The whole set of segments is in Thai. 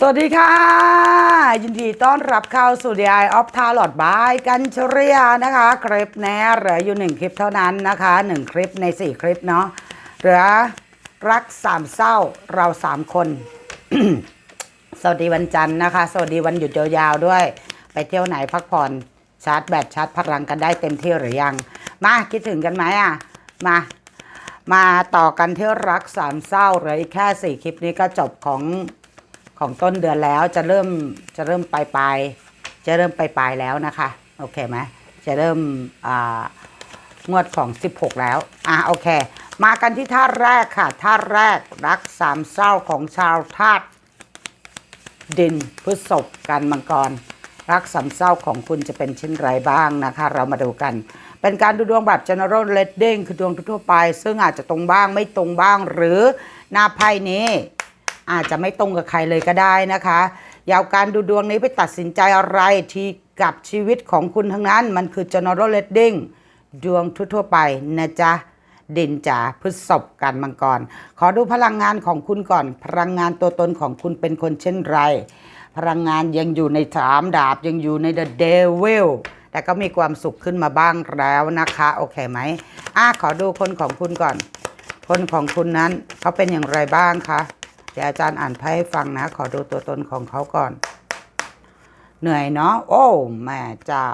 สวัสดีค่ะ ยินดีต้อนรับเข้าสู่ The Eye of Tarot by กันชเรียนะคะ คลิปแนี้เหลืออยู่หนึ่งคลิปเท่านั้นนะคะหนึ่งคลิปในสี่คลิปเนาะเหลือรักสามเศร้าเราสามคน สวัสดีวันจันทร์นะคะ สวัสดีวันหยุดยาวๆด้วย ไปเที่ยวไหนพักผ่อนชาร์จแบตชาร์จพลังกันได้เต็มที่หรือยัง มาคิดถึงกันไหมอะมามาต่อกันที่รักสามเศร้าเหลืออีกแค่สี่คลิปนี้ก็จบของ ของต้นเดือนแล้วจะเริ่มจะเริ่มปลายปลายจะเริ่มปลายปลายแล้วนะคะโอเคไหมจะเริ่มงวดของ 16 แล้วอะโอเค มากันที่ท่าแรกค่ะท่าแรกรักสามเศร้าของชาวธาตุดินพฤษภกันมังกร รักสามเศร้าของคุณจะเป็นเช่นไรบ้างนะคะ เรามาดูกัน เป็นการดูดวงแบบ general reading คือดวงทั่วไป ซึ่งอาจจะตรงบ้างไม่ตรงบ้างหรือหน้าไพ่นี้ อาจจะไม่ตรงกับใครเลยก็ได้นะคะอยาวการดูดวงนี้ไปตัดสินใจอะไรที่กับชีวิตของคุณทั้งนั้น มันคือ general reading ดวงทั่วๆไปนะจ๊ะดินจ๋าพฤษภกันมังกร ขอดูพลังงานของคุณก่อน พลังงานตัวตนของคุณเป็นคนเช่นไร พลังงานยังอยู่ในสามดาบยังอยู่ใน the devil แต่ก็มีความสุขขึ้นมาบ้างแล้วนะคะ โอเคไหมอะขอดูคนของคุณก่อน คนของคุณนั้นเขาเป็นอย่างไรบ้างคะ ดี๋ยวอาจารย์อ่านไพ่ให้ฟังนะ ขอดูตัวตนของเขาก่อน เหนื่อยเนาะโอ้แม่เจ้า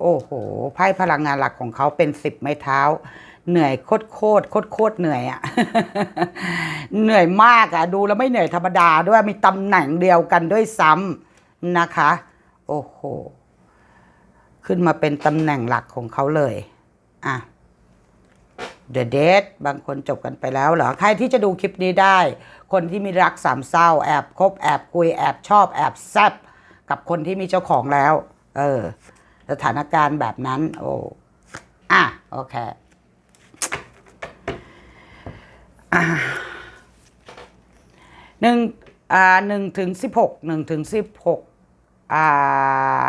โอ้โหไพ่พลังงานหลักของเขาเป็นสิบไม้เท้า เหนื่อยโคตรโคตรโคตรโคตรเหนื่อยอะเหนื่อยมากอะดูแล้วไม่เหนื่อยธรรมดาด้วยมีตำแหน่งเดียวกันด้วยซ้ำนะคะ โอ้โหขึ้นมาเป็นตำแหน่งหลักของเขาเลยอะ The Date บางคนจบกันไปแล้วเหรอ ใครที่จะดูคลิปนี้ได้ คนที่มีรักสามเศร้าแอบคบแอบคุยแอบชอบแอบแซบกับคนที่มีเจ้าของแล้ว เออ สถานการณ์แบบนั้น โอ้อะโอเคหนึ่งอ่าหนึ่งถึงสิบหกหนึ่งถึงสิบหกอ่า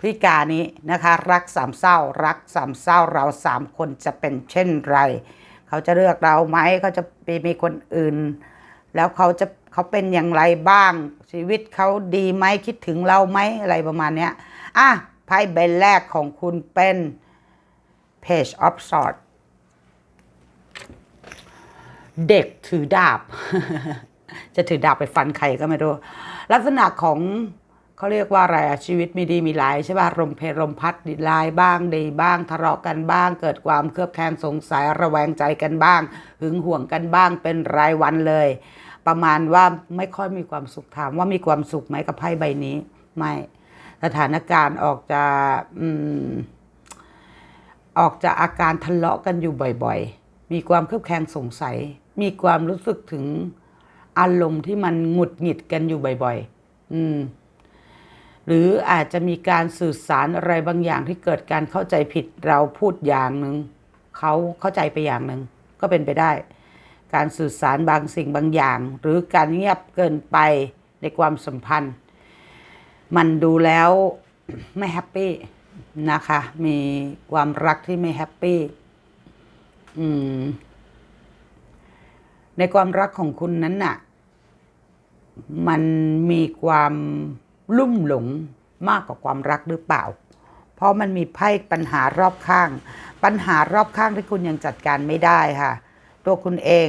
พิกานี้นะคะ รักสามเศร้า รักสามเศร้าเราสามคนจะเป็นเช่นไร เขาจะเลือกเราไหมเขาจะไปมีคนอื่น แล้วเขาจะเขาเป็นอย่างไรบ้าง ชีวิตเขาดีไหมคิดถึงเราไหมอะไรประมาณเนี้ยอะไพ่ใบแรกของคุณเป็น Page of Swords เด็กถือดาบ จะถือดาบไปฟันใครก็ไม่รู้ ลักษณะของ เขาเรียกว่าอะไรอะชีวิตมีดีมีหลายใช่ป่ะลมเพลมพัดดีลายบ้างดีบ้างทะเลาะกันบ้าง เกิดความเครือบแคลงสงสัยระแวงใจกันบ้าง หึงห่วงกันบ้างเป็นรายวันเลย ประมาณว่าไม่ค่อยมีความสุขถามว่ามีความสุขไหมกับไพ่ใบนี้ไม่สถานการณ์ออกจะอืมออกจากอาการทะเลาะกันอยู่บ่อยๆ มีความเครือบแคลงสงสัย มีความรู้สึกถึงอารมณ์ที่มันหงุดหงิดกันอยู่บ่อยๆ อืม หรืออาจจะมีการสื่อสารอะไรบางอย่างที่เกิดการเข้าใจผิดเราพูดอย่างหนึ่งเขาเข้าใจไปอย่างหนึ่งก็เป็นไปได้ การสื่อสารบางสิ่งบางอย่าง หรือการเงียบเกินไปในความสัมพันธ์ มันดูแล้วไม่แฮปปี้นะคะ มีความรักที่ไม่แฮปปี้ในความรักของคุณนั้นน่ะ มันมีความ ลุ่มหลงมากกว่าความรักหรือเปล่า เพราะมันมีไพ่ปัญหารอบข้าง ปัญหารอบข้างที่คุณยังจัดการไม่ได้ค่ะ ตัวคุณเอง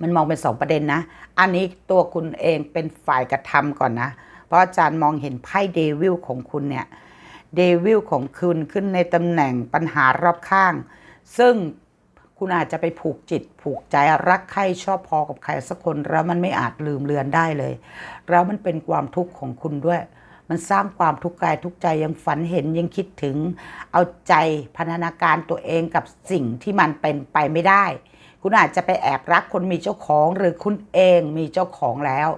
มันมองเป็นสองประเด็นนะ อันนี้ตัวคุณเองเป็นฝ่ายกระทำก่อนนะ เพราะอาจารย์มองเห็นไพ่เดวิลของคุณเนี่ย เดวิลของคุณขึ้นในตำแหน่งปัญหารอบข้าง ซึ่ง คุณอาจจะไปผูกจิต ผูกใจรักใครชอบพอกับใครสักคนแล้วมันไม่อาจลืมเลือนได้เลย แล้วมันเป็นความทุกข์ของคุณด้วย มันสร้างความทุกข์กายทุกใจยังฝันเห็นยังคิดถึง เอาใจพันนาการตัวเองกับสิ่งที่มันเป็นไปไม่ได้ คุณอาจจะไปแอบรักคนมีเจ้าของหรือคุณเองมีเจ้าของแล้ว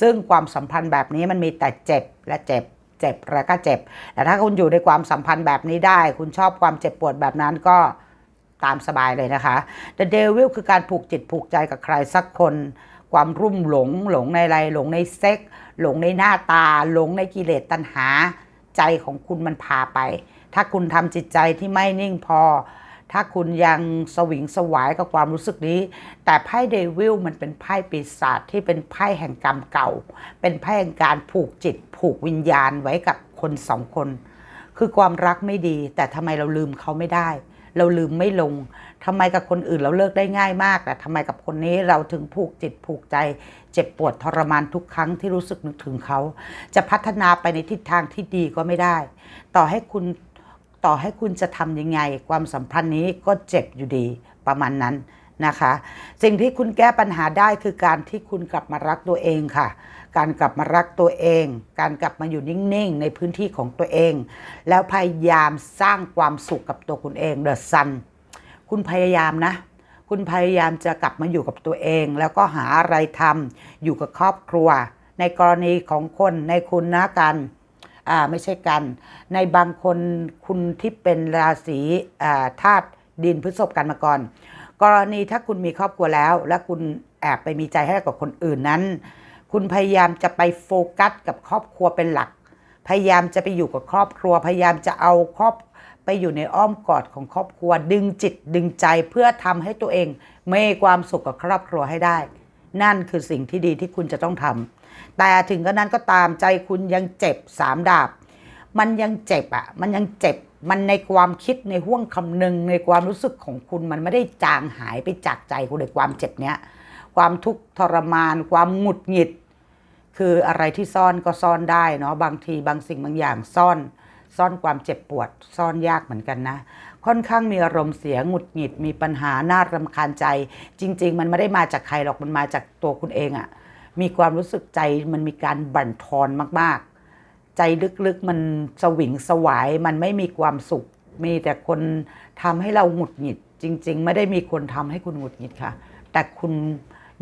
ซึ่งความสัมพันธ์แบบนี้มันมีแต่เจ็บและเจ็บเจ็บแล้วก็เจ็บ แต่ถ้าคุณอยู่ในความสัมพันธ์แบบนี้ได้ คุณชอบความเจ็บปวดแบบนั้นก็ ตามสบายเลยนะคะ The Devil คือการผูกจิตผูกใจกับใครสักคน ความรุ่มหลง หลงในอะไร หลงในเซ็ก หลงในหน้าตา หลงในกิเลสตัณหา ใจของคุณมันพาไป ถ้าคุณทำจิตใจที่ไม่นิ่งพอ ถ้าคุณยังสวิงสวายกับความรู้สึกนี้ แต่ไพ่เดวิลมันเป็นไพ่ปีศาจที่เป็นไพ่แห่งกรรมเก่า เป็นไพ่แห่งการผูกจิต ผูกวิญญาณไว้กับคนสองคน คือความรักไม่ดี แต่ทำไมเราลืมเขาไม่ได้ เราลืมไม่ลงทำไมกับคนอื่นเราเลิกได้ง่ายมาก แต่ทำไมกับคนนี้เราถึงผูกจิตผูกใจ เจ็บปวดทรมานทุกครั้งที่รู้สึกนึกถึงเขา จะพัฒนาไปในทิศทางที่ดีก็ไม่ได้ ต่อให้คุณต่อให้คุณจะทำยังไง ความสัมพันธ์นี้ก็เจ็บอยู่ดีประมาณนั้น นะคะ สิ่งที่คุณแก้ปัญหาได้คือการที่คุณกลับมารักตัวเองค่ะ การกลับมารักตัวเอง การกลับมาอยู่นิ่งๆ ในพื้นที่ของตัวเอง แล้วพยายามสร้างความสุขกับตัวคุณเองเดอะซันคุณพยายามนะคุณพยายามจะกลับมาอยู่กับตัวเอง แล้วก็หาอะไรทำอยู่กับครอบครัว ในกรณีของคนในคุณนะกันอ่าไม่ใช่กัน ในบางคนคุณที่เป็นราศีอ่าธาตุดินพฤษภกันมาก่อน กรณีถ้าคุณมีครอบครัวแล้ว และคุณแอบไปมีใจให้กับคนอื่นนั้น คุณพยายามจะไปโฟกัสกับครอบครัวเป็นหลัก พยายามจะไปอยู่กับครอบครัว พยายามจะเอาครอบไปอยู่ในอ้อมกอดของครอบครัว ดึงจิตดึงใจเพื่อทำให้ตัวเองมีความสุขกับครอบครัวให้ได้ นั่นคือสิ่งที่ดีที่คุณจะต้องทำแต่ถึงกระนั้นก็ตามใจคุณยังเจ็บสามดาบ มันยังเจ็บอะ มันยังเจ็บ มันในความคิดในห่วงคำนึงในความรู้สึกของคุณมันไม่ได้จางหายไปจากใจคุณเลยความเจ็บเนี้ยความทุกข์ทรมาน ความหงุดหงิด คืออะไรที่ซ่อนก็ซ่อนได้เนาะบางทีบางสิ่งบางอย่างซ่อน ซ่อนความเจ็บปวด ซ่อนยากเหมือนกันนะ ค่อนข้างมีอารมณ์เสียหงุดหงิด มีปัญหาน่ารำคาญใจ จริง ๆ มันไม่ได้มาจากใครหรอกมันมาจากตัวคุณเองอะมีความรู้สึกใจมันมีการบั่นทอนมากๆ ใจลึกๆมันสวิงสวายมันไม่มีความสุข มีแต่คนทำให้เราหงุดหงิด จริง ๆ ไม่ได้มีคนทำให้คุณหงุดหงิดค่ะ แต่คุณ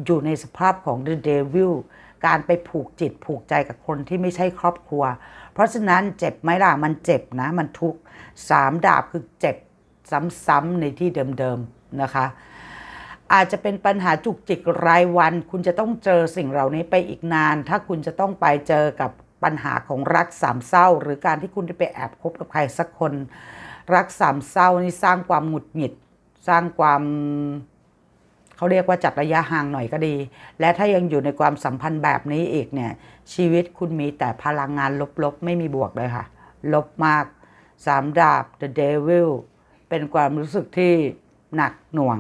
อยู่ในสภาพของ The Devil การไปผูกจิตผูกใจกับคนที่ไม่ใช่ครอบครัว เพราะฉะนั้นเจ็บไหมล่ะ มันเจ็บนะ มันทุกข์สามดาบคือเจ็บซ้ำๆในที่เดิมๆนะคะ อาจจะเป็นปัญหาจุกจิกรายวัน คุณจะต้องเจอสิ่งเหล่านี้ไปอีกนาน ถ้าคุณจะต้องไปเจอกับ ปัญหาของรักสามเศร้า หรือการที่คุณได้ไปแอบคบกับใครสักคน รักสามเศร้านี่สร้างความหงุดหงิด สร้างความเขาเรียกว่าจัดระยะห่างหน่อยก็ดี และถ้ายังอยู่ในความสัมพันธ์แบบนี้อีกเนี่ย ชีวิตคุณมีแต่พลังงานลบๆ ไม่มีบวกเลยค่ะ ลบมากสามดาบ The Devil เป็นความรู้สึกที่หนักหน่วง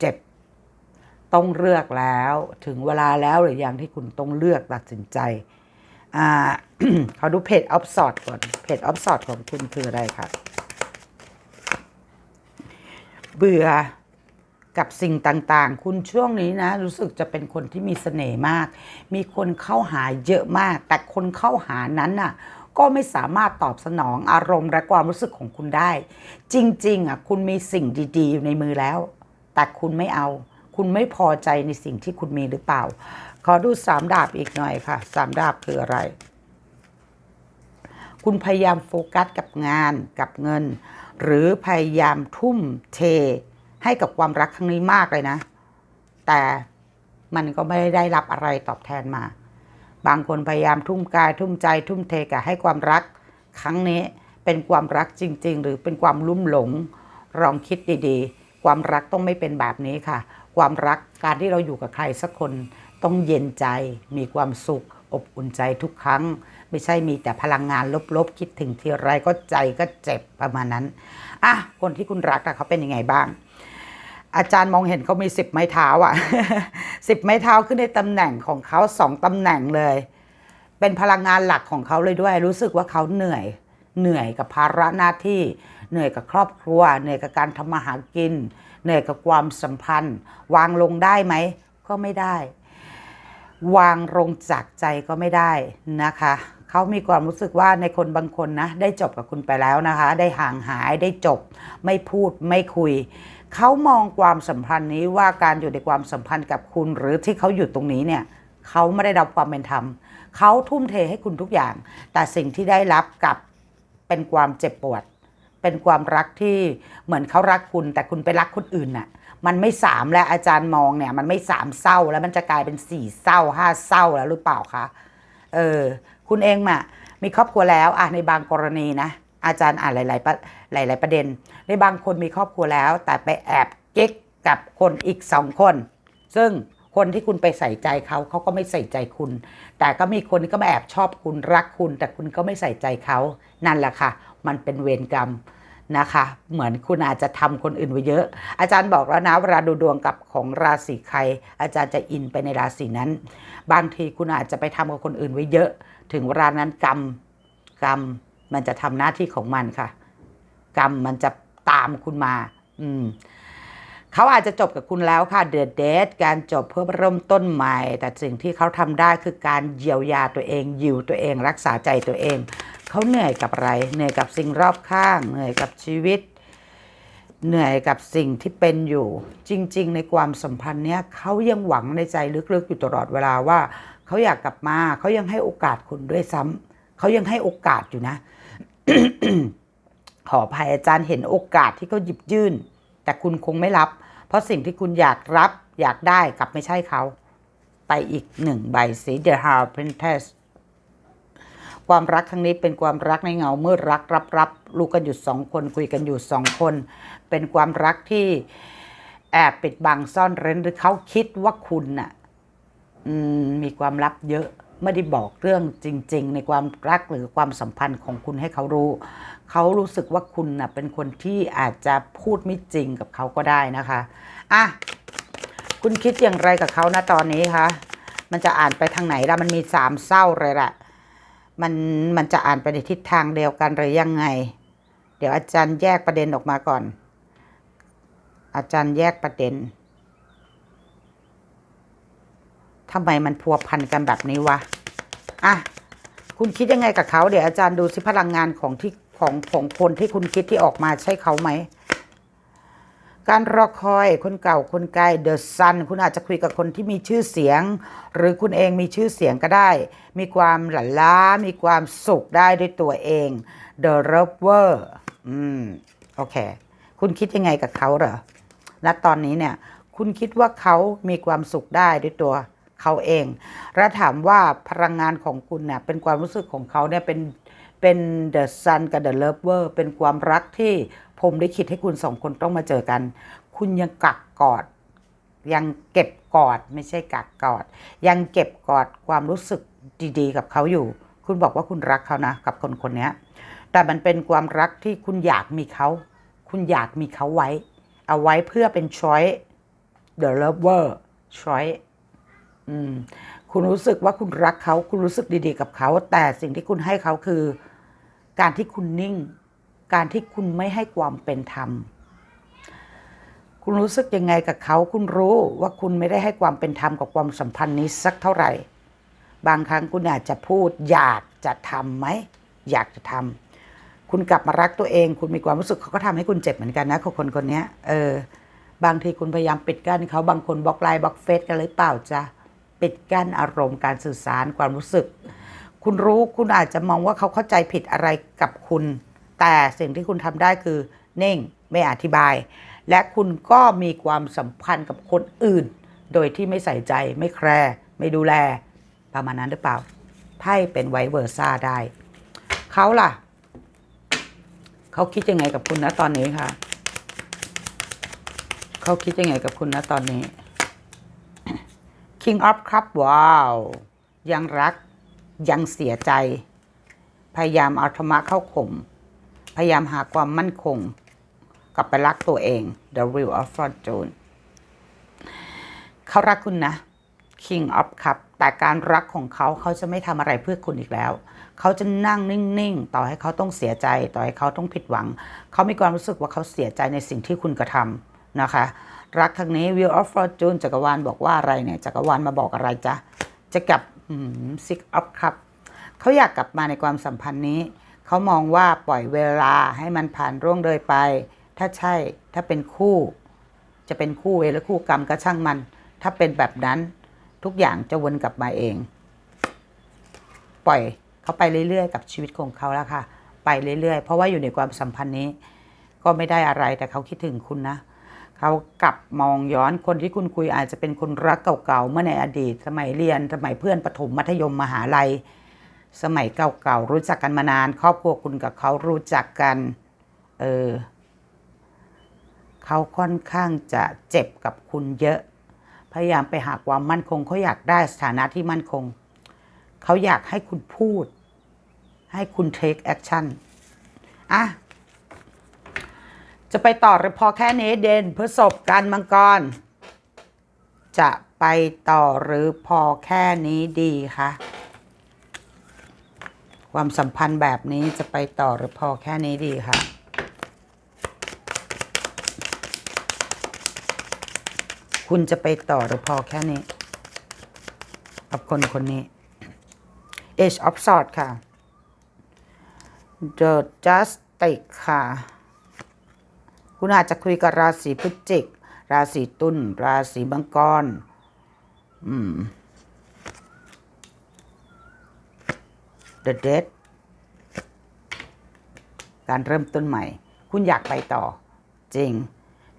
เจ็บ ต้องเลือกแล้ว ถึงเวลาแล้วหรือยังที่คุณต้องเลือกตัดสินใจ อ่าเขาดูเพจออฟสอดก่อนเพจออฟสอดของคุณคืออะไรครับเบื่อกับสิ่งต่างๆ คุณช่วงนี้นะ รู้สึกจะเป็นคนที่มีเสน่ห์มาก มีคนเข้าหาเยอะมาก แต่คนเข้าหานั้นน่ะ ก็ไม่สามารถตอบสนองอารมณ์และความรู้สึกของคุณได้ จริง ๆอะคุณมีสิ่งดีๆ อยู่ในมือแล้ว แต่คุณไม่เอา คุณไม่พอใจในสิ่งที่คุณมีหรือเปล่า ขอดูสามดาบอีกหน่อยค่ะสามดาบคืออะไร คุณพยายามโฟกัสกับงานกับเงิน หรือพยายามทุ่มเท ให้กับความรักครั้งนี้มากเลยนะ แต่มันก็ไม่ได้รับอะไรตอบแทนมา บางคนพยายามทุ่มกายทุ่มใจ ทุ่มเทกับให้ความรัก ครั้งนี้เป็นความรักจริง ๆ หรือเป็นความลุ่มหลงลองคิดดีๆ ความรักต้องไม่เป็นแบบนี้ค่ะ ความรักการที่เราอยู่กับใครสักคน ต้องเย็นใจมีความสุข อบอุ่นใจทุกครั้ง ไม่ใช่มีแต่พลังงานลบๆ คิดถึงทีไรก็ใจก็เจ็บประมาณนั้นอะคนที่คุณรักอะเขาเป็นยังไงบ้าง อาจารย์มองเห็นเขามีสิบไม้เท้าอะสิบไม้เท้าขึ้นในตำแหน่งของเขาสองตำแหน่งเลย เป็นพลังงานหลักของเขาเลยด้วย รู้สึกว่าเขาเหนื่อยเหนื่อยกับภาระหน้าที่ เหนื่อยกับครอบครัว เหนื่อยกับการทำมาหากิน เหนื่อยกับความสัมพันธ์ วางลงได้ไหม ก็ไม่ได้ วางลงจากใจก็ไม่ได้นะคะ เขามีความรู้สึกว่าในคนบางคนนะ ได้จบกับคุณไปแล้วนะคะ ได้ห่างหายได้จบ ไม่พูดไม่คุย เขามองความสัมพันธ์นี้ว่าการอยู่ในความสัมพันธ์กับคุณ หรือที่เขาอยู่ตรงนี้เนี่ยเขาไม่ได้รับความเป็นธรรมเขาทุ่มเทให้คุณทุกอย่าง แต่สิ่งที่ได้รับกับเป็นความเจ็บปวด เป็นความรักที่เหมือนเขารักคุณ แต่คุณไปรักคนอื่นน่ะ มันไม่สามแล้วอาจารย์มองเนี่ย มันไม่สามเศร้าแล้วมันจะกลายเป็นสี่เศร้าห้าเศร้าแล้วหรือเปล่าคะเออคุณเองมะมีครอบครัวแล้วอะในบางกรณีนะอาจารย์อ่านหลายๆประหลาย ๆ ประเด็น ในบางคนมีครอบครัวแล้ว แต่ไปแอบเก๊กกับคนอีกสองคน ซึ่งคนที่คุณไปใส่ใจเขาเขาก็ไม่ใส่ใจคุณ แต่ก็มีคนที่ก็มาแอบชอบคุณรักคุณ แต่คุณก็ไม่ใส่ใจเขานั่นแหละค่ะ มันเป็นเวรกรรม นะคะ เหมือนคุณอาจจะทำคนอื่นไว้เยอะ อาจารย์บอกแล้วนะเวลาดูดวงกับของราศีใคร อาจารย์จะอินไปในราศีนั้น บางทีคุณอาจจะไปทำกับคนอื่นไว้เยอะ ถึงเวลานั้นกรรมกรรมมันจะทำหน้าที่ของมันค่ะ กรรมมันจะตามคุณมา อืมเขาอาจจะจบกับคุณแล้วค่ะเดือดเดทการจบเพื่อเริ่มต้นใหม่ แต่สิ่งที่เขาทำได้คือการเยียวยาตัวเองยิวตัวเอง รักษาใจตัวเอง เขาเหนื่อยกับอะไรเหนื่อยกับสิ่งรอบข้าง เหนื่อยกับชีวิต เหนื่อยกับสิ่งที่เป็นอยู่ จริง ๆ ในความสัมพันธ์เนี้ยเขายังหวังในใจลึกๆอยู่ตลอดเวลาว่าเขาอยากกลับมาเขายังให้โอกาสคุณด้วยซ้ำเขายังให้โอกาสอยู่นะขออภัยอาจารย์เห็นโอกาสที่เขาหยิบยื่น แต่คุณคงไม่รับ เพราะสิ่งที่คุณอยากรับอยากได้กลับไม่ใช่เขา ไปอีกหนึ่งใบสี The Heart Princess ความรักครั้งนี้เป็นความรักในเงาเมืดรักรับรับรู้กันอยู่สองคนคุยกันอยู่สองคน เป็นความรักที่แอบปิดบังซ่อนเร้นหรือเขาคิดว่าคุณน่ะมีความลับเยอะไม่ได้บอกเรื่องจริง ๆ ในความรักหรือความสัมพันธ์ของคุณให้เขารู้ เขารู้สึกว่าคุณน่ะเป็นคนที่อาจจะพูดไม่จริงกับเขาก็ได้นะคะอะคุณคิดอย่างไรกับเขานะตอนนี้คะมันจะอ่านไปทางไหนล่ะมันมีสามเศร้าเลยแหละ มันมันจะอ่านไปในทิศทางเดียวกันหรือยังไง เดี๋ยวอาจารย์แยกประเด็นออกมาก่อน อาจารย์แยกประเด็นทำไมมันพัวพันกันแบบนี้วะอะคุณคิดยังไงกับเขาเดี๋ยวอาจารย์ดูสิพลังงานของที่ของของคนที่คุณคิดที่ออกมาใช่เขาไหม การรอคอยคนเก่าคนไกลเดอะซันคุณอาจจะคุยกับคนที่มีชื่อเสียง หรือคุณเองมีชื่อเสียงก็ได้ มีความหลั่นล้า มีความสุขได้ด้วยตัวเอง The Lover อืมโอเค คุณคิดยังไงกับเขาเหรอณตอนนี้เนี่ย คุณคิดว่าเขามีความสุขได้ด้วยตัวเขาเอง แล้วถามว่าพลังงานของคุณเนี่ยเป็นความรู้สึกของเขาเนี่ยเป็นเป็น the sun กับ the lover เป็นความรักที่ ผมได้คิดให้คุณสองคนต้องมาเจอกัน คุณยังกักกอด ยังเก็บกอดไม่ใช่กักกอด ยังเก็บกอดความรู้สึกดีๆ กับเขาอยู่ คุณบอกว่าคุณรักเขานะ กับคนคนนี้แต่มันเป็นความรักที่คุณอยากมีเขา คุณอยากมีเขาไว้ เอาไว้เพื่อเป็น choice the lover choice อืมคุณรู้สึกว่าคุณรักเขา คุณรู้สึกดีๆ กับเขา แต่สิ่งที่คุณให้เขาคือ การที่คุณนิ่ง การที่คุณไม่ให้ความเป็นธรรม คุณรู้สึกยังไงกับเขา คุณรู้ว่าคุณไม่ได้ให้ความเป็นธรรมกับความสัมพันธ์นี้สักเท่าไหร่ บางครั้งคุณอาจจะพูดอยากจะทำไหม อยากจะทำ คุณกลับมารักตัวเอง คุณมีความรู้สึกเขาก็ทำให้คุณเจ็บเหมือนกันนะคนคนนี้เออ บางทีคุณพยายามปิดกั้นเขา บางคนบล็อกไลน์บล็อกเฟซกันหรือเปล่าจะปิดกั้นอารมณ์การสื่อสารความรู้สึก คุณรู้คุณอาจจะมองว่าเขาเข้าใจผิดอะไรกับคุณ แต่สิ่งที่คุณทำได้คือเน่งไม่อธิบาย และคุณก็มีความสัมพันธ์กับคนอื่น โดยที่ไม่ใส่ใจไม่แคร์ไม่ดูแล ประมาณนั้นหรือเปล่าไพ่เป็นไวเวอร์ซ่าได้ เขาล่ะ เขาคิดยังไงกับคุณนะตอนนี้คะเขาคิดยังไงกับคุณนะตอนนี้ King of Cup ว้าว ยังรักยังเสียใจ พยายามเอาธรรมะเข้าข่ม ยายามหาความมั่นคง กลับไปรักตัวเอง The Wheel of Fortune เขารักคุณนะ King of Cup แต่การรักของเขาเขาจะไม่ทำอะไรเพื่อคุณอีกแล้ว เขาจะนั่งนิ่งๆ ต่อให้เขาต้องเสียใจ ต่อให้เขาต้องผิดหวัง เขามีความรู้สึกว่าเขาเสียใจในสิ่งที่คุณกระทำนะคะ รักครั้งนี้ Wheel of Fortune จักรวาลบอกว่าอะไรเนี่ย จักรวาลมาบอกอะไรจ๊ะ จะกลับ Six of Cup เขาอยากกลับมาในความสัมพันธ์นี้ เขามองว่าปล่อยเวลาให้มันผ่านร่วงเลยไป ถ้าใช่ถ้าเป็นคู่ จะเป็นคู่เวรหรือคู่กรรมก็ช่างมัน ถ้าเป็นแบบนั้นทุกอย่างจะวนกลับมาเอง ปล่อยเขาไปเรื่อยๆ กับชีวิตของเขาแล้วค่ะ ไปเรื่อยๆ เพราะว่าอยู่ในความสัมพันธ์นี้ ก็ไม่ได้อะไรแต่เขาคิดถึงคุณนะเขากลับมองย้อนคนที่คุณคุยอาจจะเป็นคนรักเก่าๆเมื่อในอดีต สมัยเรียนสมัยเพื่อนประถมมัธยมมหาลัย สมัยเก่าๆรู้จักกันมานาน ครอบครัวคุณกับเขารู้จักกัน เออเขาค่อนข้างจะเจ็บกับคุณเยอะ พยายามไปหาความมั่นคงเขาอยากได้สถานะที่มั่นคง เขาอยากให้คุณพูด ให้คุณ take action อะ จะไปต่อหรือพอแค่นี้เดนพฤษภกันมังกร จะไปต่อหรือพอแค่นี้ดีคะ ความสัมพันธ์แบบนี้จะไปต่อหรือพอแค่นี้ดีคะคุณจะไปต่อหรือพอแค่นี้กับคนคนนี้ Age of Swords ค่ะ The Justice ค่ะ คุณอาจจะคุยกับราศีพฤศจิก ราศีตุลราศีมังกร อืม The Dead การเริ่มต้นใหม่ คุณอยากไปต่อ จริง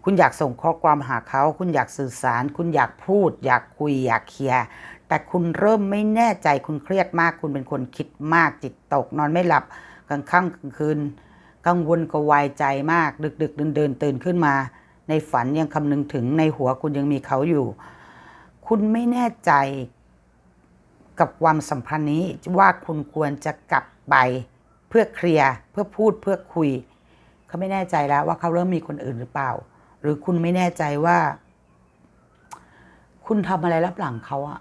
คุณอยากส่งข้อความหาเขา คุณอยากสื่อสาร คุณอยากพูด อยากคุย อยากเคลียร์แต่คุณเริ่มไม่แน่ใจคุณเครียดมาก คุณเป็นคนคิดมากจิตตก นอนไม่หลับกลางค่ำกลางคืน กังวลกวายใจมาก ดึกดึกเดินเดินๆตื่นขึ้นมา ในฝันยังคำนึงถึงในหัวคุณยังมีเขาอยู่ คุณไม่แน่ใจ กับความสัมพันธ์นี้ว่าคุณควรจะกลับไปเพื่อเคลียร์เพื่อพูดเพื่อคุย เขาไม่แน่ใจแล้วว่าเขาเริ่มมีคนอื่นหรือเปล่า หรือคุณไม่แน่ใจว่า คุณทำอะไรรับหลังเขาอะ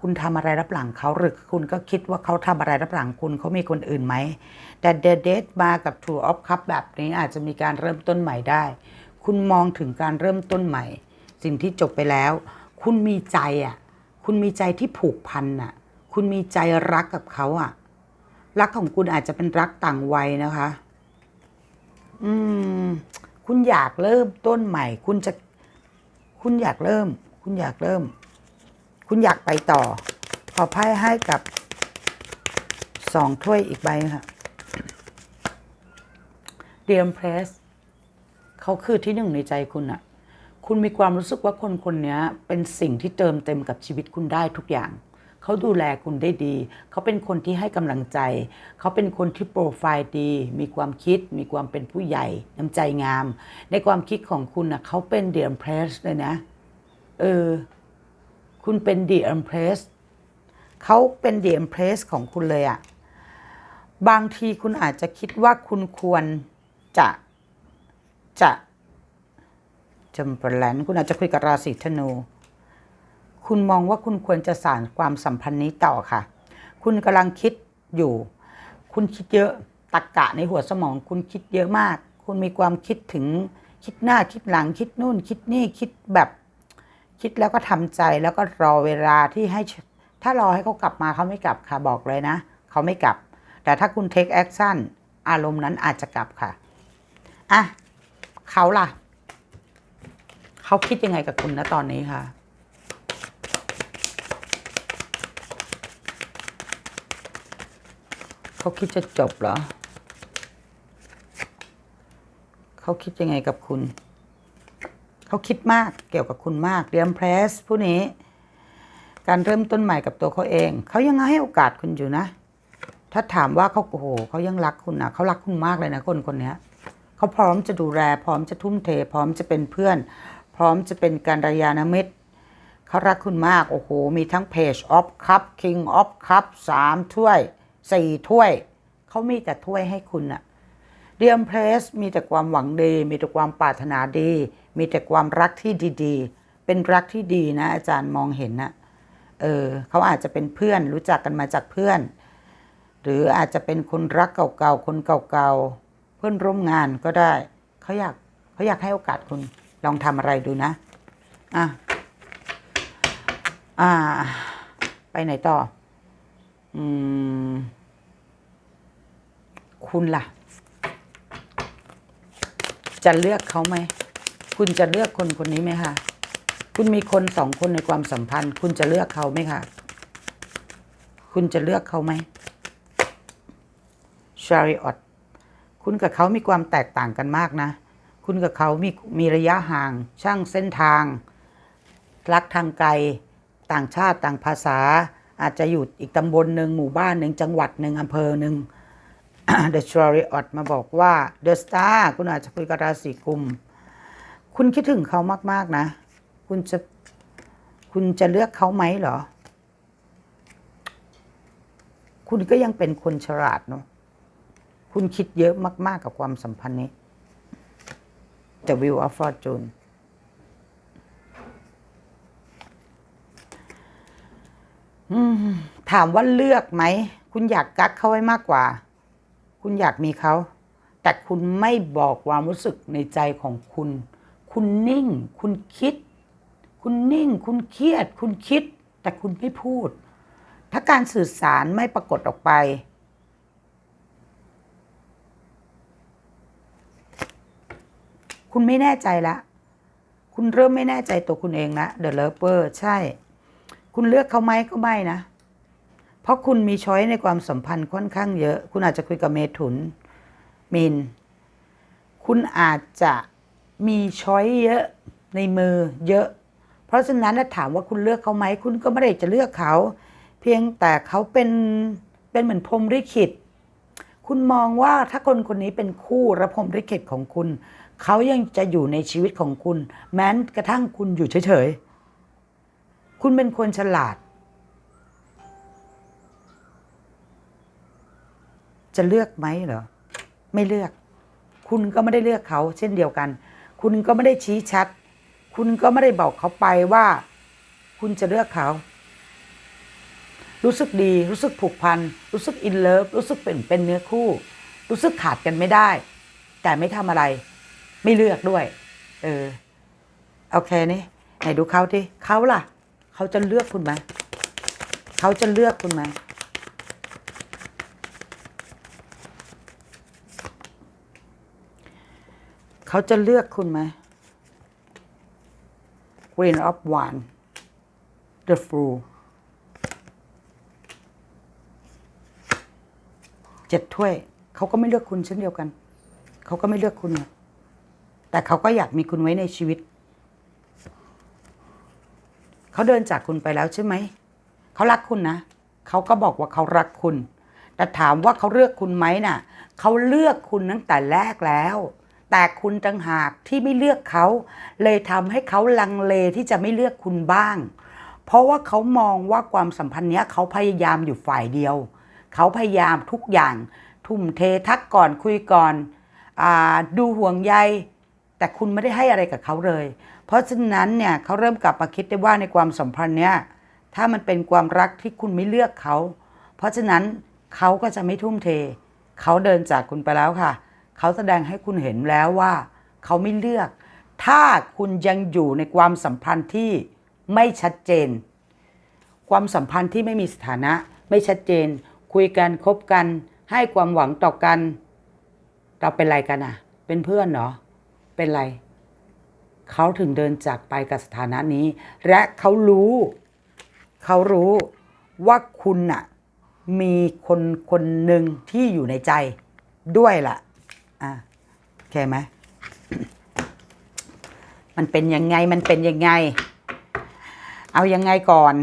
คุณทำอะไรรับหลังเขาหรือคุณก็คิดว่าเขาทำอะไรรับหลังคุณเขามีคนอื่นไหม แต่เด e เด e มากับ True of Cup แบบนี้อาจจะมีการเริ่มต้นใหม่ได้ คุณมองถึงการเริ่มต้นใหม่ สิ่งที่จบไปแล้ว คุณมีใจอะ คุณมีใจที่ผูกพันอะ คุณมีใจรักกับเขาอะ รักของคุณอาจจะเป็นรักต่างวัยนะคะ อืม คุณอยากเริ่มต้นใหม่ คุณจะ คุณอยากเริ่ม คุณอยากเริ่ม คุณอยากไปต่อ ขอไพ่ให้กับสองถ้วยอีกใบค่ะเดียมเพรสเขาคือที่หนึ่งในใจคุณอะ คุณมีความรู้สึกว่าคนคนนี้เป็นสิ่งที่เติมเต็มกับชีวิตคุณได้ทุกอย่าง เขาดูแลคุณได้ดี เขาเป็นคนที่ให้กำลังใจ เขาเป็นคนที่โปรไฟล์ดี มีความคิด มีความเป็นผู้ใหญ่ น้ำใจงาม ในความคิดของคุณนะเขาเป็นเดียมเพรสเลยนะ เออ คุณเป็น The Empress เขาเป็น The Empress ของคุณเลยอะบางทีคุณอาจจะคิดว่าคุณควรจะจะ จำเป็นแลนคุณอาจจะคุยกับราศีธนู คุณมองว่าคุณควรจะสานความสัมพันธ์นี้ต่อค่ะ คุณกำลังคิดอยู่ คุณคิดเยอะตักกะในหัวสมอง คุณคิดเยอะมาก คุณมีความคิดถึงคิดหน้าคิดหลังคิดนู่น คิดนี่คิดแบบ คิดแล้วก็ทำใจแล้วก็รอเวลาที่ให้ถ้ารอให้เขากลับมาเขาไม่กลับค่ะบอกเลยนะ เขาไม่กลับ แต่ถ้าคุณ take action อารมณ์นั้นอาจจะกลับค่ะ อะ เขาล่ะ เขาคิดยังไงกับคุณนะตอนนี้ค่ะเขาคิดจะจบเหรอ เขาคิดยังไงกับคุณ เขาคิดมากเกี่ยวกับคุณมากเรียมเพรสผู้นี้ การเริ่มต้นใหม่กับตัวเขาเอง เขายังให้โอกาสคุณอยู่นะ ถ้าถามว่าเขาโอ้โหเขายังรักคุณนะเขารักคุณมากเลยนะคนคนนี้เขาพร้อมจะดูแลพร้อมจะทุ่มเท พร้อมจะเป็นเพื่อน ร้อมจะเป็นการรยานมิตรเขารักคุณมาก โอ้โห มีทั้งเพจออฟคัพคิงออฟคัพสามถ้วยสี่ถ้วย เขามีแต่ถ้วยให้คุณอะเดียมเพรสมีแต่ความหวังดี มีแต่ความปรารถนาดี มีแต่ความรักที่ดีๆ เป็นรักที่ดีนะ อาจารย์มองเห็นนะเออเขาอาจจะเป็นเพื่อนรู้จักกันมาจากเพื่อน หรืออาจจะเป็นคนรักเก่าๆคนเก่าๆเพื่อนร่วมงานก็ได้เขาอยากเขาอยากให้โอกาสคุณ ลองทำอะไรดูนะ อะ อ่า ไปไหนต่อ อืม คุณล่ะ จะเลือกเขาไหม คุณจะเลือกคนคนนี้ไหมคะคุณมีคนสองคนในความสัมพันธ์ คุณจะเลือกเขาไหมคะคุณจะเลือกเขาไหมชาริออตคุณกับเขามีความแตกต่างกันมากนะ คุณกับเขามีมีระยะห่าง ช่างเส้นทาง รักทางไกล ต่างชาติต่างภาษา อาจจะอยู่อีกตำบลหนึ่งหมู่บ้านหนึ่งจังหวัดหนึ่งอำเภอหนึ่ง The Chariot มาบอกว่า The Star คุณอาจจะคุยกับราศีกุม คุณคิดถึงเขามาก ๆ นะ คุณจะคุณจะเลือกเขาไหมเหรอ คุณก็ยังเป็นคนฉลาดเนาะคุณคิดเยอะมาก ๆ กับความสัมพันธ์นี้ The Wheel of Fortune ถามว่าเลือกไหม คุณอยากกักเขาไว้มากกว่า คุณอยากมีเขา แต่คุณไม่บอกความรู้สึกในใจของคุณ คุณนิ่ง คุณคิด คุณนิ่ง คุณเครียด คุณคิด แต่คุณไม่พูด ถ้าการสื่อสารไม่ปรากฏออกไป คุณไม่แน่ใจละ คุณเริ่มไม่แน่ใจตัวคุณเองละ The Lover ใช่ คุณเลือกเขาไหมก็ไม่นะ เพราะคุณมีช้อยในความสัมพันธ์ค่อนข้างเยอะ คุณอาจจะคุยกับเมถุน มิน คุณอาจจะมีช้อยเยอะในมือเยอะ เพราะฉะนั้นถ้าถามว่าคุณเลือกเขาไหม คุณก็ไม่ได้จะเลือกเขา เพียงแต่เขาเป็นเป็นเหมือนพรหมลิขิต คุณมองว่าถ้าคนคนนี้เป็นคู่และพรหมลิขิตของคุณ เขายังจะอยู่ในชีวิตของคุณ แม้กระทั่งคุณอยู่เฉยๆ คุณเป็นคนฉลาด จะเลือกไหมเหรอ ไม่เลือก คุณก็ไม่ได้เลือกเขา เช่นเดียวกัน คุณก็ไม่ได้ชี้ชัด คุณก็ไม่ได้บอกเขาไปว่า คุณจะเลือกเขา รู้สึกดี รู้สึกผูกพัน รู้สึกอินเลิฟ รู้สึกเป็นเป็นเนื้อคู่ รู้สึกขาดกันไม่ได้ แต่ไม่ทำอะไร ไม่เลือกด้วย เออโอเคนี่ไหนดูเขาที่เขาล่ะ เขาจะเลือกคุณไหมเขาจะเลือกคุณไหมเขาจะเลือกคุณไหม Queen of Wands The Fool เจ็ดถ้วย เขาก็ไม่เลือกคุณเช่นเดียวกัน เขาก็ไม่เลือกคุณ แต่เขาก็อยากมีคุณไว้ในชีวิต เขาเดินจากคุณไปแล้วใช่ไหม เขารักคุณนะ เขาก็บอกว่าเขารักคุณ แต่ถามว่าเขาเลือกคุณไหมน่ะ เขาเลือกคุณตั้งแต่แรกแล้ว แต่คุณต่างหากที่ไม่เลือกเขา เลยทำให้เขาลังเลที่จะไม่เลือกคุณบ้าง เพราะว่าเขามองว่าความสัมพันธ์เนี้ยเขาพยายามอยู่ฝ่ายเดียว เขาพยายามทุกอย่าง ทุ่มเททักก่อนคุยก่อนอดูห่วงใย แต่คุณไม่ได้ให้อะไรกับเขาเลย เพราะฉะนั้นเนี่ยเขาเริ่มกลับมาคิดได้ว่าในความสัมพันธ์เนี้ยถ้ามันเป็นความรักที่คุณไม่เลือกเขา เพราะฉะนั้นเขาก็จะไม่ทุ่มเท เขาเดินจากคุณไปแล้วค่ะ เขาแสดงให้คุณเห็นแล้วว่าเขาไม่เลือก ถ้าคุณยังอยู่ในความสัมพันธ์ที่ไม่ชัดเจน ความสัมพันธ์ที่ไม่มีสถานะไม่ชัดเจน คุยกันคบกัน ให้ความหวังต่อกัน เราเป็นอะไรกันอะเป็นเพื่อนเหรอ เป็นไร เขาถึงเดินจากไปกับสถานะนี้ และเขารู้ เขารู้ว่าคุณน่ะ มีคนคนหนึ่งที่อยู่ในใจด้วยล่ะ อะโอเคไหม มันเป็นยังไง มันเป็นยังไง เอายังไงก่อน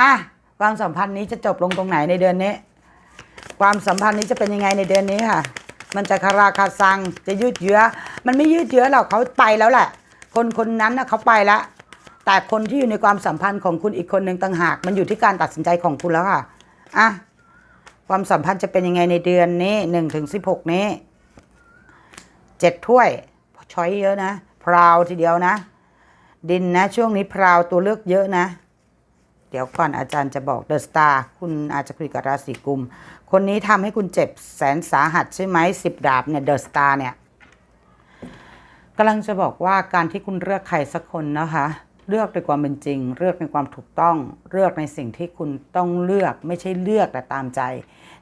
อะ ความสัมพันธ์นี้จะจบลงตรงไหนในเดือนนี้ ความสัมพันธ์นี้จะเป็นยังไงในเดือนนี้ค่ะ มันจะคาราคาซังจะยืดเยื้อ มันไม่ยืดเยื้อหรอกเขาไปแล้วแหละ คนคนนั้นนะเขาไปแล้ว แต่คนที่อยู่ในความสัมพันธ์ของคุณอีกคนหนึ่งต่างหาก มันอยู่ที่การตัดสินใจของคุณแล้วค่ะอะความสัมพันธ์จะเป็นยังไงในเดือนนี้หนึ่งถึงสิบหกนี้เจ็ดถ้วยช้อยเยอะนะพราวทีเดียวนะ ดินนะ ช่วงนี้พราวตัวเลือกเยอะนะ ดี๋ยวก่อนอาจารย์จะบอกเดอะสตาร์คุณอาจจะคุยกับราศีกุม คนนี้ทำให้คุณเจ็บแสนสาหัสใช่ไหมสิบดาบเนี่ยเดอะสตาร์เนี่ยกำลังจะบอกว่าการที่คุณเลือกใครสักคนนะคะเลือกในความเป็นจริง เลือกในความถูกต้อง เลือกในสิ่งที่คุณต้องเลือกไม่ใช่เลือกแต่ตามใจ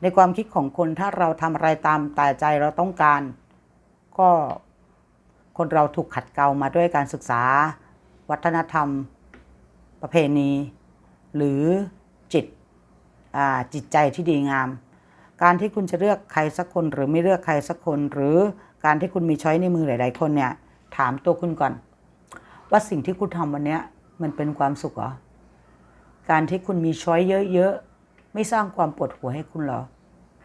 ในความคิดของคนถ้าเราทำอะไรตามแต่ใจเราต้องการ ก็คนเราถูกขัดเกลามาด้วยการศึกษา วัฒนธรรม ประเพณี หรือจิตจิตใจที่ดีงาม การที่คุณจะเลือกใครสักคนหรือไม่เลือกใครสักคน หรือการที่คุณมีช้อยในมือหลาย ๆ คนเนี่ยถามตัวคุณก่อน ว่าสิ่งที่คุณทำวันนี้มันเป็นความสุขเหรอการที่คุณมีช้อยเยอะ ๆ ไม่สร้างความปวดหัวให้คุณเหรอ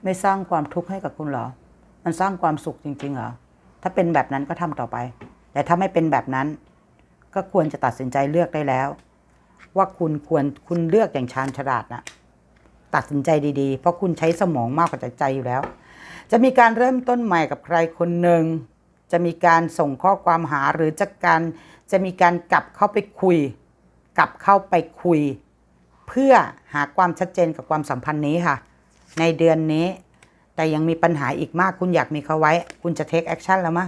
ไม่สร้างความทุกข์ให้กับคุณเหรอ มันสร้างความสุขจริง ๆ เหรอ ถ้าเป็นแบบนั้นก็ทำต่อไป แต่ถ้าไม่เป็นแบบนั้น ก็ควรจะตัดสินใจเลือกได้แล้ว ว่าคุณควรคุณเลือกอย่างชาญฉลาดนะตัดสินใจดีๆ เพราะคุณใช้สมองมากกว่าใจอยู่แล้ว จะมีการเริ่มต้นใหม่กับใครคนหนึ่ง จะมีการส่งข้อความหาหรือจะการจะมีการกลับเข้าไปคุย กลับเข้าไปคุย เพื่อหาความชัดเจนกับความสัมพันธ์นี้ค่ะ ในเดือนนี้ แต่ยังมีปัญหาอีกมากคุณอยากมีเขาไว้ คุณจะ take action แล้วมะ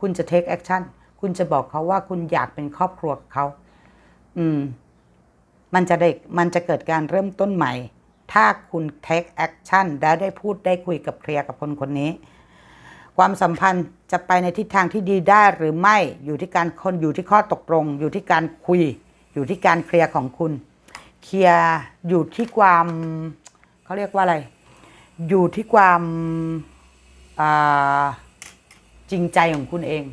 คุณจะ take action คุณจะบอกเขาว่าคุณอยากเป็นครอบครัวกับเขา อืม มันจะได้มันจะเกิดการเริ่มต้นใหม่ ถ้าคุณ take action และได้พูดได้คุยกับเคลียร์กับคนคนนี้ ความสัมพันธ์จะไปในทิศทางที่ดีได้หรือไม่อยู่ที่การคนอยู่ที่ข้อตกลง อยู่ที่การคุย อยู่ที่การเคลียร์ของคุณ เคลียร์อยู่ที่ความเขาเรียกว่าอะไร อยู่ที่ความจริงใจของคุณเอง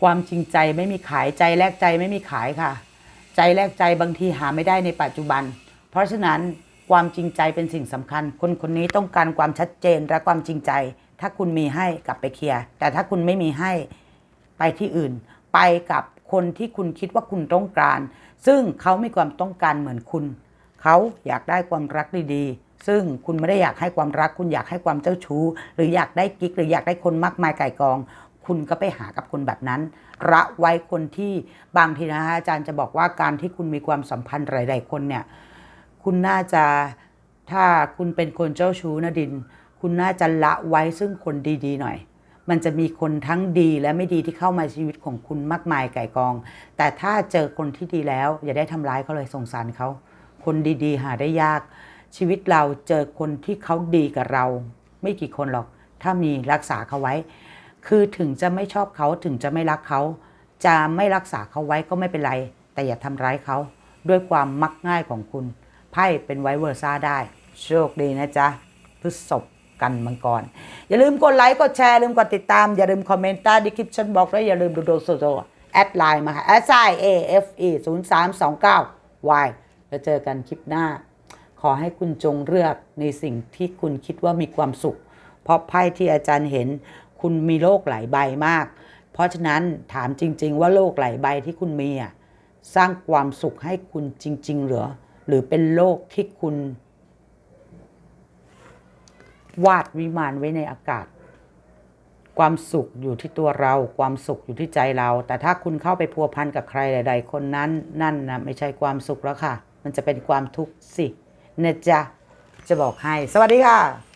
ความจริงใจไม่มีขายใจแลกใจไม่มีขายค่ะ ใจแลกใจบางทีหาไม่ได้ในปัจจุบัน เพราะฉะนั้นความจริงใจเป็นสิ่งสำคัญ คนคนนี้ต้องการความชัดเจนและความจริงใจ ถ้าคุณมีให้กลับไปเคลียร์ แต่ถ้าคุณไม่มีให้ไปที่อื่น ไปกับคนที่คุณคิดว่าคุณต้องการ ซึ่งเขามีความต้องการเหมือนคุณ เขาอยากได้ความรักดีๆ ซึ่งคุณไม่ได้อยากให้ความรัก คุณอยากให้ความเจ้าชู้ หรืออยากได้กิ๊กหรืออยากได้คนมากมายไก่กอง คุณก็ไปหากับคนแบบนั้น ระไว้คนที่บางทีนะฮะอาจารย์จะบอกว่าการที่คุณมีความสัมพันธ์หลาย ๆ คนเนี่ยคุณน่าจะถ้าคุณเป็นคนเจ้าชู้นะดิน คุณน่าจะละไว้ซึ่งคนดีๆ หน่อย มันจะมีคนทั้งดีและไม่ดีที่เข้ามาชีวิตของคุณมากมายไก่กอง แต่ถ้าเจอคนที่ดีแล้ว อย่าได้ทำร้ายเขาเลยสงสารเขาคนดีๆ หาได้ยาก ชีวิตเราเจอคนที่เขาดีกับเรา ไม่กี่คนหรอก ถ้ามีรักษาเขาไว้ คือถึงจะไม่ชอบเขาถึงจะไม่รักเขา จะไม่รักษาเขาไว้ก็ไม่เป็นไร แต่อย่าทำร้ายเขาด้วยความมักง่ายของคุณ ไพ่เป็นไวเวอร์ซ่าได้ โชคดีนะจ๊ะพฤษภกันมังกร อย่าลืมกดไลค์ กดแชร์ ลืมกดติดตาม อย่าลืมคอมเมนต์ใต้ดีคลิปฉันบอกและอย่าลืมดูโดโซโซแอดไลน์มาค่ะ s i a f e 0 3 2 9 y แล้วเจอกันคลิปหน้า ขอให้คุณจงเลือกในสิ่งที่คุณคิดว่ามีความสุข เพราะไพ่ที่อาจารย์เห็น คุณมีโลกหลายใบมาก เพราะฉะนั้นถามจริง ๆ ว่าโลกหลายใบที่คุณมีอะสร้างความสุขให้คุณจริง ๆ หรือหรือเป็นโลกที่คุณ วาดวิมานไว้ในอากาศ ความสุขอยู่ที่ตัวเรา ความสุขอยู่ที่ใจเรา แต่ถ้าคุณเข้าไปพัวพันกับใครใดๆคนนั้น นั่นนะไม่ใช่ความสุขแล้วค่ะ มันจะเป็นความทุกข์สินะจ๊ะจะบอกให้ สวัสดีค่ะ